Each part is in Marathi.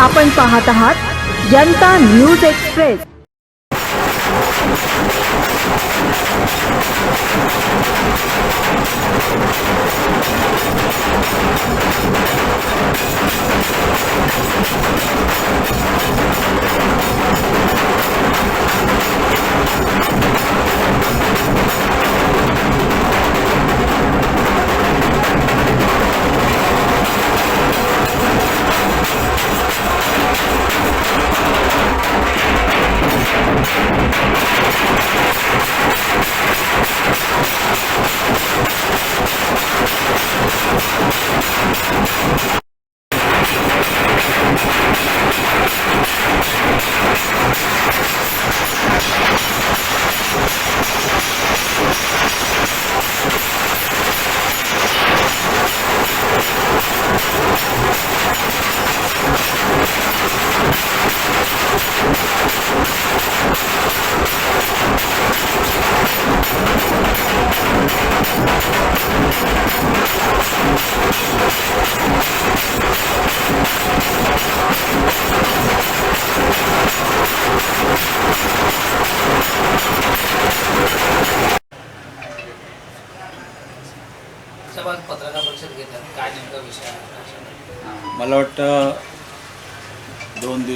आपण पाहत आहात जनता न्यूज एक्सप्रेस.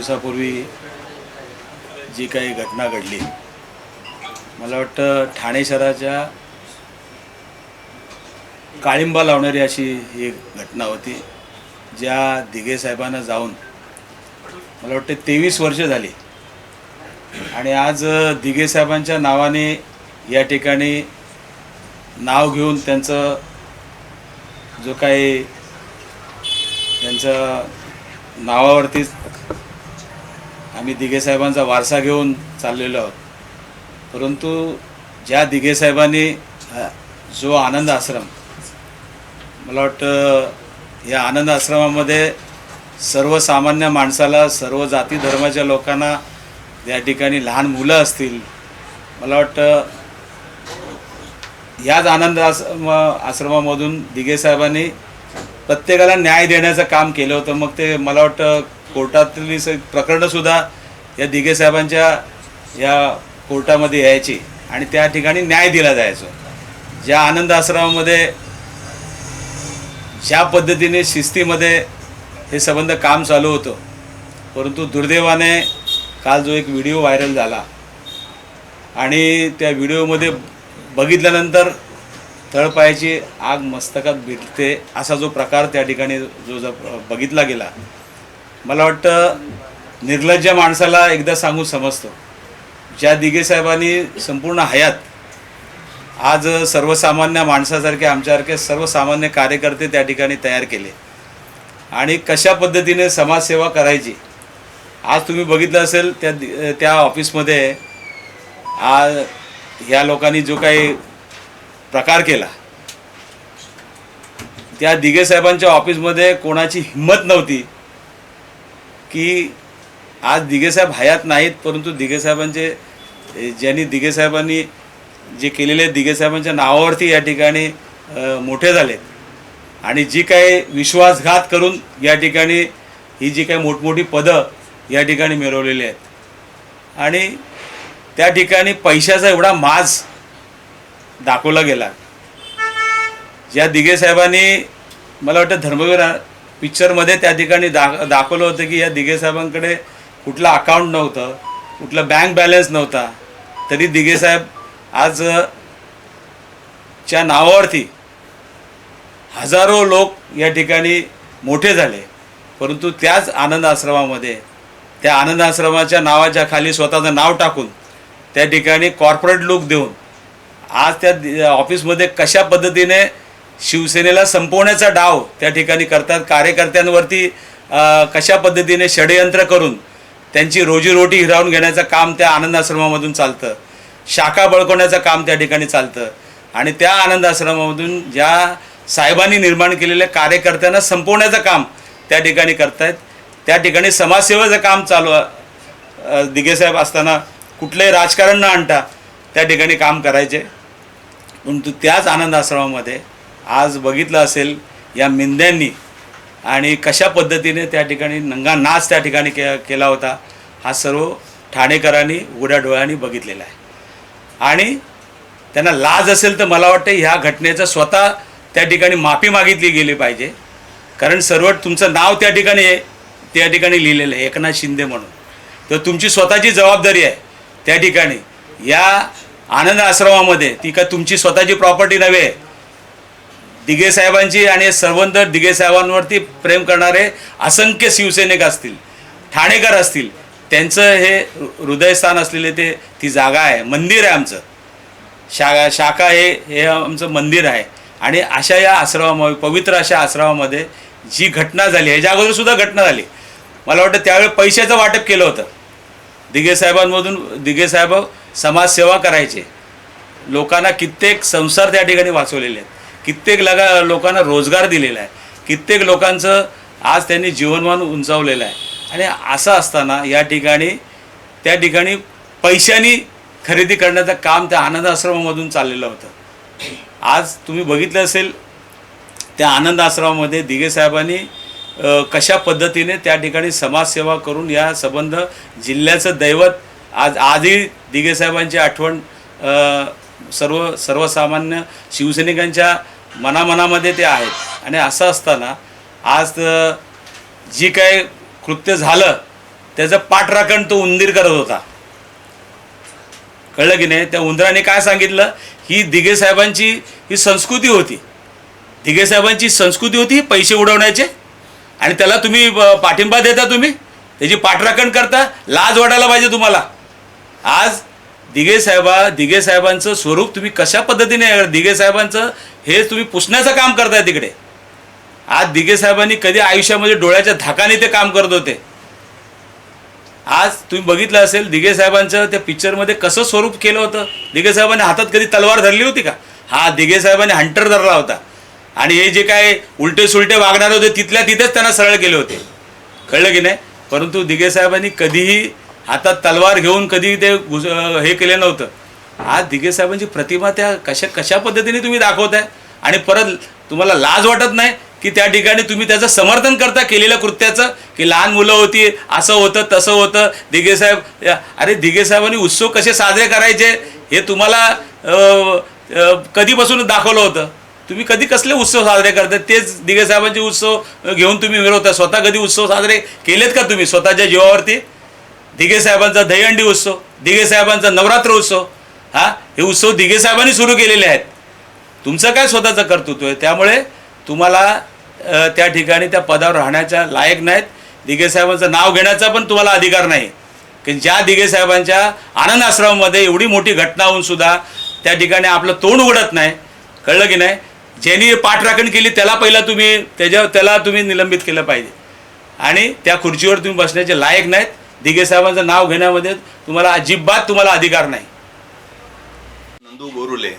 दिवसापूर्वी जी काही घटना घडली मला वाटतं ठाणे शहराच्या काळिंबा लावणारी अशी ही घटना होती ज्या दिघे साहेबांना जाऊन मला वाटतं तेवीस वर्ष झाली. आणि आज दिघे साहेबांच्या नावाने या ठिकाणी नाव घेऊन त्यांचं जो काही त्यांच्या नावावरतीच आम्ही दिघे साहेबांचा वारसा घेऊन चाललेलो आहोत. परंतु ज्या दिघे साहेबांनी जो आनंद आश्रम मला वाटतं या आनंद आश्रमामध्ये सर्वसामान्य माणसाला सर्व जाती धर्माच्या लोकांना या ठिकाणी लहान मुलं असतील मला वाटतं याच आनंद आश्रम आश्रमामधून दिघे साहेबांनी प्रत्येकाला न्याय देण्याचं काम केलं होतं. मग ते मला वाटतं कोर्टातली स प्रकरणंसुद्धा या दिघे साहेबांच्या या कोर्टामध्ये यायची आणि त्या ठिकाणी न्याय दिला जायचो. ज्या आनंद आश्रमामध्ये ज्या पद्धतीने शिस्तीमध्ये हे संबंध काम चालू होतं परंतु दुर्दैवाने काल जो एक व्हिडिओ व्हायरल झाला आणि त्या व्हिडिओमध्ये बघितल्यानंतर तळपायाची आग मस्तकात भिडते असा जो प्रकार त्या ठिकाणी जो जो बघितला गेला मला वाटतं निर्लज्ज माणसाला एकदा सांगून समजतो. ज्या दिगेसाहेबांनी संपूर्ण हयात आज सर्वसामान्य माणसासारखे आमच्यासारखे सर्वसामान्य कार्यकर्ते त्या ठिकाणी तयार केले आणि कशा पद्धतीने समाजसेवा करायची आज तुम्ही बघितलं असेल त्या त्या ऑफिसमध्ये आज ह्या लोकांनी जो काही प्रकार केला. त्या दिघे साहेबांच्या ऑफिसमध्ये कोणाची हिंमत नव्हती की आज दिघे साहेब हयात नाहीत परंतु दिघे साहेबांचे ज्यांनी दिघे साहेबांनी जे केलेले दिघे साहेबांच्या नावावरती या ठिकाणी मोठे झालेत आणि जी काही विश्वासघात करून या ठिकाणी ही जी काही मोठमोठी पदं या ठिकाणी मिळवलेली आहेत. आणि त्या ठिकाणी पैशाचा एवढा माज दाखवला गेला. ज्या दिघे साहेबांनी मला वाटतं धर्मवीर पिक्चरमध्ये त्या ठिकाणी दा दाखवलं होतं की या दिघे साहेबांकडे कुठलं अकाउंट नव्हतं कुठलं बँक बॅलन्स नव्हता. तरी दिघे साहेब आज च्या नावावरती हजारो लोक या ठिकाणी मोठे झाले. परंतु त्याच आनंद आश्रमामध्ये त्या आनंद आश्रमाच्या नावाच्या खाली स्वतःचं नाव टाकून त्या ठिकाणी कॉर्पोरेट लुक देऊन आज त्या ऑफिसमध्ये कशा पद्धतीने शिवसेनेला संपवण्याचा डाव त्या ठिकाणी करतात कार्यकर्त्यांवरती कशा पद्धतीने षडयंत्र करून त्यांची रोजीरोटी हिरावून घेण्याचं काम त्या आनंद आश्रमामधून चालतं शाखा बळकवण्याचं काम त्या ठिकाणी चालतं आणि त्या आनंद आश्रमामधून ज्या साहेबांनी निर्माण केलेल्या कार्यकर्त्यांना संपवण्याचं काम त्या ठिकाणी करतायत. त्या ठिकाणी समाजसेवेचं काम चालू दिगेसाहेब असताना कुठलंही राजकारण न आणता त्या ठिकाणी काम करायचे. परंतु त्याच आनंद आश्रमामध्ये आज बघितलं असेल या मिंद्यांनी आणि कशा पद्धतीने त्या ठिकाणी नंगा नाच त्या ठिकाणी के केला होता हा सर्व ठाणेकरांनी उघड्या डोळ्यांनी बघितलेला आहे. आणि त्यांना लाज असेल तर मला वाटतं ह्या घटनेचं स्वतः त्या ठिकाणी माफी मागितली गेली पाहिजे. कारण सर्व तुमचं नाव त्या ठिकाणी आहे त्या ठिकाणी लिहिलेलं आहे एकनाथ शिंदे म्हणून. तर तुमची स्वतःची जबाबदारी आहे त्या ठिकाणी. या आनंद आश्रमामध्ये. ती का तुमची स्वतःची प्रॉपर्टी नव्हे. दिघे साहेबांची आणि सर्वंदर दिघे साहेबांवरती प्रेम करणारे असंख्य शिवसैनिक असतील ठाणेकर असतील त्यांचं हे हृदयस्थान असलेले ते ती जागा आहे. मंदिर आहे आमचं. शा शाखा हे हे आमचं मंदिर आहे. आणि अशा या आश्रमामध्ये पवित्र अशा आश्रमामध्ये जी घटना झाली ह्याच्या अगोदरसुद्धा घटना झाली. मला वाटतं त्यावेळी पैशाचं वाटप केलं होतं. दिघे साहेबांमधून दिघे साहेब समाजसेवा करायचे. लोकांना कित्येक संसार त्या ठिकाणी वाचवलेले आहेत. कित्येक लगा लोकांना रोजगार दिलेला आहे. कित्येक लोकांचं आज त्यांनी जीवनमान उंचावलेलं आहे. आणि असं असताना या ठिकाणी त्या ठिकाणी पैशानी खरेदी करण्याचं काम त्या आनंद आश्रमामधून चाललेलं होतं. आज तुम्ही बघितलं असेल त्या आनंद आश्रमामध्ये दिघे साहेबांनी कशा पद्धतीने त्या ठिकाणी समाजसेवा करून या संबंध जिल्ह्याचं दैवत आज आजही दिघे साहेबांची आठवण सर्व सर्वसामान्य शिवसैनिकांच्या मनामनामध्ये ते आहेत. आणि असं असताना आज जी काय कृत्य झालं त्याचं पाठराखण तो उंदीर करत होता. कळलं की नाही? त्या उंदराने काय सांगितलं? ही दिघे साहेबांची ही संस्कृती होती. दिघे साहेबांची संस्कृती होती पैसे उडवण्याचे. आणि त्याला तुम्ही पाठिंबा देता तुम्ही? त्याची पाठराखण करता लाज वाटायला पाहिजे तुम्हाला. आज दिघे साहेबा दिघे साहेबांचं स्वरूप तुम्ही कशा पद्धतीने दिघे साहेबांचं हे तुम्ही पुसण्याचं काम करताय तिकडे. आज दिघे साहेबांनी कधी आयुष्यामध्ये डोळ्याच्या धाकाने ते काम करत होते? आज तुम्ही बघितलं असेल दिघे साहेबांचं त्या पिक्चरमध्ये कसं स्वरूप केलं होतं? दिघे साहेबांनी हातात कधी तलवार धरली होती का? हा दिघे साहेबांनी हंटर धरला होता. आणि हे जे काय उलटे सुलटे वागणारे होते तिथल्या तिथेच त्यांना सरळ केले होते. कळलं की नाही? परंतु दिघे साहेबांनी कधीही आता तलवार घेऊन कधी ते घुस हे केले नव्हतं. आज दिगे साहेबांची प्रतिमा त्या कशा कशा पद्धतीने तुम्ही दाखवताय? आणि परत तुम्हाला लाज वाटत नाही की त्या ठिकाणी तुम्ही त्याचं समर्थन करता केलेल्या कृत्याचं? की लहान मुलं होती असं होतं तसं होतं दिघे साहेब अरे दिघे साहेबांनी उत्सव कसे साजरे करायचे हे तुम्हाला कधीपासून दाखवलं होतं? तुम्ही कधी कसले उत्सव साजरे करता? तेच दिघे साहेबांचे उत्सव घेऊन तुम्ही मिळवता स्वतः कधी उत्सव साजरे केलेत का तुम्ही? स्वतःच्या जीवावरती? दिघे साहेबांचा दहीहंडी उत्सव दिघे साहेबांचा नवरात्र उत्सव हा हे उत्सव दिघे साहेबांनी सुरू केलेले आहेत. तुमचं काय स्वतःचं कर्तृत्व आहे? त्यामुळे तुम्हाला त्या ठिकाणी त्या पदावर राहण्याच्या लायक नाहीत. दिघे साहेबांचं नाव घेण्याचा पण तुम्हाला अधिकार नाही. की ज्या दिघे साहेबांच्या आनंद आश्रमामध्ये एवढी मोठी घटना होऊन सुद्धा त्या ठिकाणी आपलं तोंड उघडत नाही. कळलं की नाही? ज्यांनी पाठराखण केली त्याला पहिला तुम्ही त्याच्या त्याला तुम्ही निलंबित केलं पाहिजे. आणि त्या खुर्चीवर तुम्ही बसण्याचे लायक नाहीत. दिघे साहेबांचं नाव घेण्यामध्ये तुम्हाला अजिबात तुम्हाला अधिकार नाही. नंदू गोरुले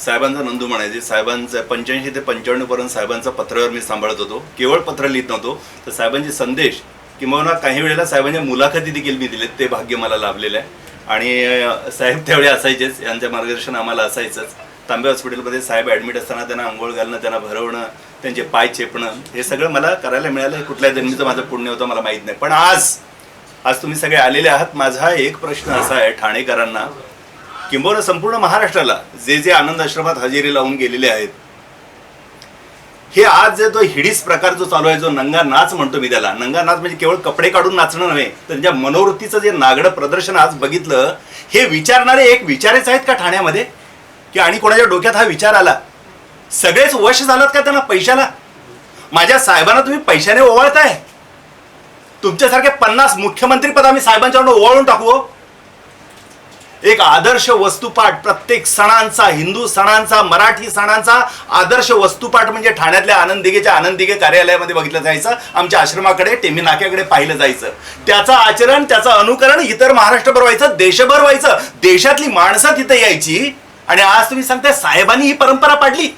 साहेबांचा नंदू म्हणायचे. साहेबांचं पंच्याऐंशी ते पंच्याण्णव पर्यंत साहेबांचा पत्रावर मी सांभाळत होतो. केवळ पत्र लिहित नव्हतो. तर साहेबांचे संदेश किंवा काही वेळेला साहेबांच्या मुलाखती देखील मी दिलेत. ते भाग्य मला लाभलेलं आहे. आणि साहेब त्यावेळी असायचेच. यांचं मार्गदर्शन आम्हाला असायचंच. तांबे हॉस्पिटलमध्ये साहेब ॲडमिट असताना त्यांना आंघोळ घालणं त्यांना भरवणं त्यांचे पाय चेपणं हे सगळं मला करायला मिळालं. कुठल्या जन्मीचं माझं पुण्य होतं मला माहीत नाही. पण आज आज तुम्ही सगळे आलेले आहात. माझा एक प्रश्न असा आहे ठाणेकरांना किंबहुना संपूर्ण महाराष्ट्राला जे जे आनंद आश्रमात हजेरी लावून गेलेले आहेत हे आज जे तो हिडीस प्रकार जो चालू आहे जो नंगा नाच म्हणतो मी त्याला नंगा नाच म्हणजे केवळ कपडे काढून नाचणं नव्हे तर त्यांच्या मनोवृत्तीचं जे नागडं प्रदर्शन आज बघितलं हे विचारणारे एक विचारेच आहेत का ठाण्यामध्ये? की आणि कोणाच्या डोक्यात हा विचार आला? सगळेच वश झालात का त्यांना पैशाला? माझ्या साहेबांना तुम्ही पैशाने ओवाळताय. तुमच्यासारखे पन्नास मुख्यमंत्री पद आम्ही साहेबांच्याकडून ओवाळून टाकू हो. एक आदर्श वस्तुपाठ प्रत्येक सणांचा हिंदू सणांचा मराठी सणांचा आदर्श वस्तुपाठ म्हणजे ठाण्यातल्या आनंद दिघेच्या आनंद दिघे कार्यालयामध्ये बघितलं जायचं आमच्या आश्रमाकडे टेमी नाक्याकडे पाहिलं जायचं. त्याचं आचरण त्याचं अनुकरण इतर महाराष्ट्रभर व्हायचं देशभर व्हायचं. देशातली माणसं तिथे यायची आणि आज तुम्ही सांगताय साहेबांनी ही परंपरा पाडली.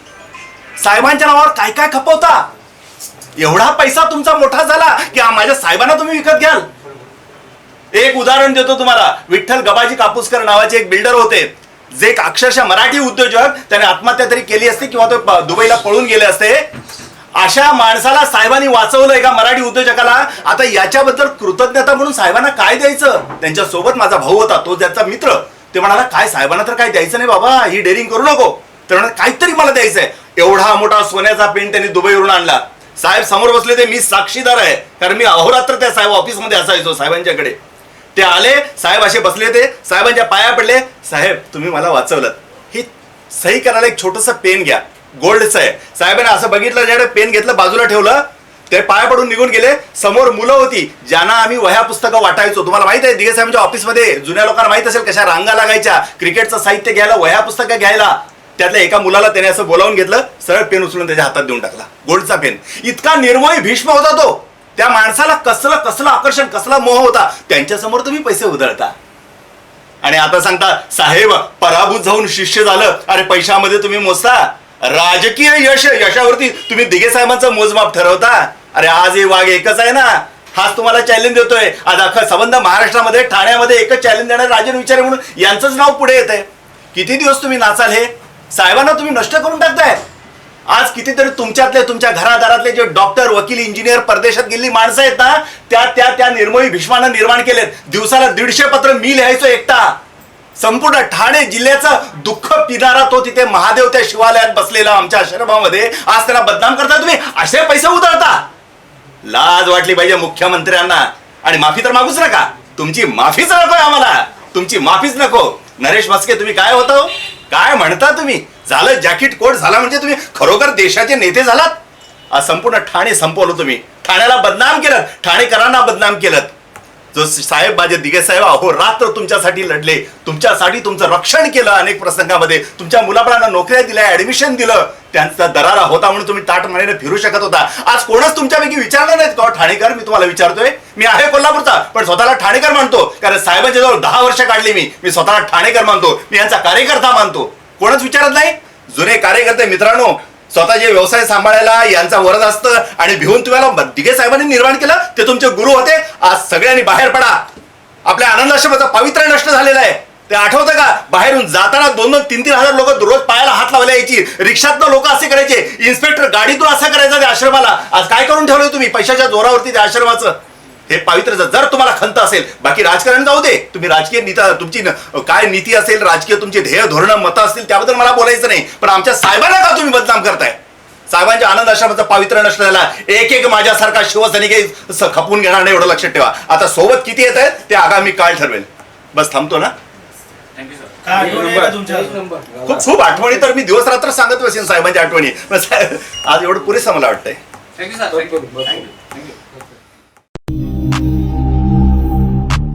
साहेबांच्या नावावर काय काय खपवता? एवढा पैसा तुमचा मोठा झाला की माझ्या साहेबांना तुम्ही विकत घ्याल. एक उदाहरण देतो तुम्हाला. विठ्ठल गबाजी कापूसकर नावाचे एक बिल्डर होते. जे एक अक्षरशः मराठी उद्योजक त्याने आत्महत्या तरी केली असते किंवा तो दुबईला पळून गेले असते. अशा माणसाला साहेबांनी वाचवलं का मराठी उद्योजकाला? आता याच्याबद्दल कृतज्ञता म्हणून साहेबांना काय द्यायचं? त्यांच्यासोबत माझा भाऊ होता तो त्याचा मित्र. ते म्हणाला काय साहेबांना तर काय द्यायचं नाही बाबा ही डेअरिंग करू नको. तर काहीतरी मला द्यायचंय. एवढा मोठा सोन्याचा पेन त्यांनी दुबईवरून आणला. साहेब समोर बसले ते मी साक्षीदार आहे. कारण मी अहोरात्र त्या साहेब ऑफिसमध्ये असायचो साहेबांच्याकडे. ते आले साहेब असे बसले ते साहेबांच्या पाया पडले. साहेब तुम्ही मला वाचवलं. हे सही करायला एक छोटस पेन घ्या. गोल्डचं आहे. साहेबांनी असं बघितलं ज्याकडे पेन घेतलं बाजूला ठेवलं. ते पाया पडून निघून गेले. समोर मुलं होती ज्यांना आम्ही वह्या पुस्तकं वाटायचो. तुम्हाला माहीत आहे दिगे साहेबांच्या ऑफिसमध्ये जुन्या लोकांना माहीत असेल कशा रांगा लागायच्या. क्रिकेटचं साहित्य घ्यायला वह्या पुस्तकं घ्यायला. त्यातल्या एका मुलाला त्याने असं बोलावून घेतलं सरळ पेन उचलून त्याच्या हातात देऊन टाकला गोल्डचा पेन. इतका निर्मोही भीष्म होता तो. त्या माणसाला कसलं कसलं आकर्षण कसला मोह होता. त्यांच्यासमोर तुम्ही पैसे उधळता. आणि आता सांगता साहेब पराभूत जाऊन शिष्य झालं. अरे पैशामध्ये तुम्ही मोजता. राजकीय यश यशावरती तुम्ही दिघे साहेबांचं मोजमाप ठरवता. अरे आज हे वाघ एकच आहे ना. हाच तुम्हाला चॅलेंज देतोय. आज अख्खा संबंध महाराष्ट्रामध्ये ठाण्यामध्ये एकच चॅलेंज देणार राजन विचारे म्हणून यांचंच नाव पुढे येत आहे किती दिवस तुम्ही नाचाल हे? साहेबांना तुम्ही नष्ट करून टाकताय. आज कितीतरी तुमच्यातले तुमच्या घरादारातले जे डॉक्टर वकील इंजिनियर परदेशात गेलेली माणसं आहेत ना त्या त्या त्या निर्मोही भीष्मानं निर्माण केलेत. दिवसाला दीडशे पत्र मी लिहायचो एकटा. संपूर्ण ठाणे जिल्ह्याचं दुःख पिणारा तो तिथे महादेव त्या शिवालयात बसलेला आमच्या आश्रमामध्ये. आज त्याला बदनाम करता तुम्ही? असे पैसे उधळता. लाज वाटली पाहिजे मुख्यमंत्र्यांना. आणि माफी तर मागूच नका. तुमची माफीच नकोय आम्हाला. तुमची माफीच नको. नरेश मस्के तुम्ही काय होतो हो? काय म्हणता तुम्ही? झालं जॅकेट कोट झाला म्हणजे तुम्ही खरोखर देशाचे नेते झालात? आज संपूर्ण ठाणे संपवलं तुम्ही. ठाण्याला बदनाम केलं ठाणेकरांना बदनाम केलं. साहेब माझे दिगे साहेब अहो रात्र तुमच्यासाठी लढले. तुमच्यासाठी तुमचं रक्षण केलं अनेक प्रसंगामध्ये. तुमच्या मुलाबाळांना नोकऱ्या दिल्या ऍडमिशन दिलं. त्यांचा दरारा होता म्हणून तुम्ही ताट मनाने फिरू शकत होता. आज कोणच तुमच्यापैकी विचारलं नाहीत का? ठाणेकर मी तुम्हाला विचारतोय. मी आहे कोल्हापूरचा पण स्वतःला ठाणेकर मानतो. कारण साहेबांच्या जवळ दहा वर्ष काढली मी. मी स्वतःला ठाणेकर मानतो. मी यांचा कार्यकर्ता मानतो. कोणच विचारत नाही? जुने कार्यकर्ते मित्रांनो स्वतःचे व्यवसाय सांभाळायला यांचा वरद असतं आणि भिवून तुम्हाला दिगे साहेबांनी निर्माण केलं ते तुमचे गुरु होते. आज सगळ्यांनी बाहेर पडा. आपल्या आनंदाश्रमाचा पवित्र पावित्र्य नष्ट झालेला आहे. ते आठवतं का? बाहेरून जाताना दोन दोन तीन तीन हजार लोक रोज पायाला हात लावले यायची. रिक्षातनं लोक असे करायचे. इन्स्पेक्टर गाडीतून असा करायचा त्या आश्रमाला. आज काय करून ठेवलंय तुम्ही? पैशाच्या जोरावरती त्या आश्रमाचं? हे पावित्र्य जर तुम्हाला खंत असेल बाकी राजकारण जाऊ दे. तुम्ही राजकीय नीता तुमची काय नीती असेल राजकीय तुमची ध्येय धोरणं मतं असतील त्याबद्दल मला बोलायचं नाही. पण आमच्या साहेबांना का तुम्ही बदनाम करताय? साहेबांच्या आनंद आश्रमाचं पावित्र्य नष्ट झाला. एक एक माझ्यासारखा शिवसैनिक खपून घेणार नाही एवढं लक्षात ठेवा. आता सोबत किती येत आहेत ते आगामी काळ ठरवेल. बस थांबतो ना? खूप खूप आठवणी तर मी दिवस रात्र सांगत बसेन साहेबांच्या आठवणी. आज एवढं पुरेसं मला वाटतंय.